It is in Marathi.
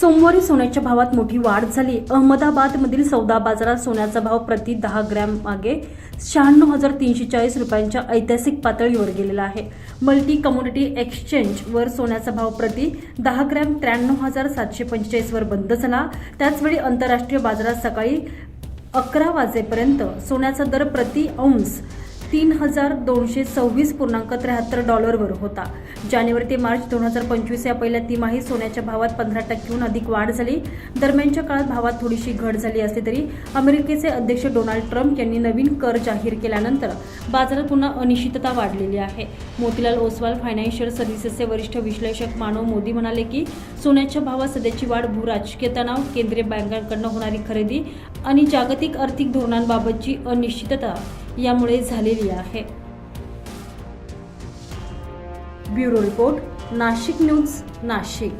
सोमवारी सोन्याच्या भावात मोठी वाढ झाली. अहमदाबादमधील सौदा बाजारात सोन्याचा भाव प्रति दहा ग्रॅम मागे शहाण्णव हजार तीनशे चाळीस रुपयांच्या ऐतिहासिक पातळीवर गेलेला आहे. मल्टी कमोडिटी एक्सचेंजवर सोन्याचा भाव प्रति दहा ग्रॅम त्र्याण्णव हजार सातशे पंचेचाळीसवर बंद झाला. त्याचवेळी आंतरराष्ट्रीय बाजारात सकाळी अकरा वाजेपर्यंत सोन्याचा दर प्रति अंश तीन हजार दोनशे सव्वीस पूर्णांक त्र्याहत्तर डॉलरवर होता. जानेवारी ते मार्च दोन हजार पंचवीस या पहिल्या तिमाहीत सोन्याच्या भावात पंधरा टक्क्याहून अधिक वाढ झाली. दरम्यानच्या काळात भावात थोडीशी घट झाली असली तरी अमेरिकेचे अध्यक्ष डोनाल्ड ट्रम्प यांनी नवीन कर जाहीर केल्यानंतर बाजारात पुन्हा अनिश्चितता वाढलेली आहे. मोतीलाल ओसवाल फायनान्शियल सर्व्हिसेसचे वरिष्ठ विश्लेषक मानव मोदी म्हणाले की सोन्याच्या भावात सध्याची वाढ भू राजकीय तणाव केंद्रीय बँकांकडून होणारी खरेदी आणि जागतिक आर्थिक धोरणांबाबतची अनिश्चितता यामुळे झालेली आहे. Bureau report Nashik news Nashik.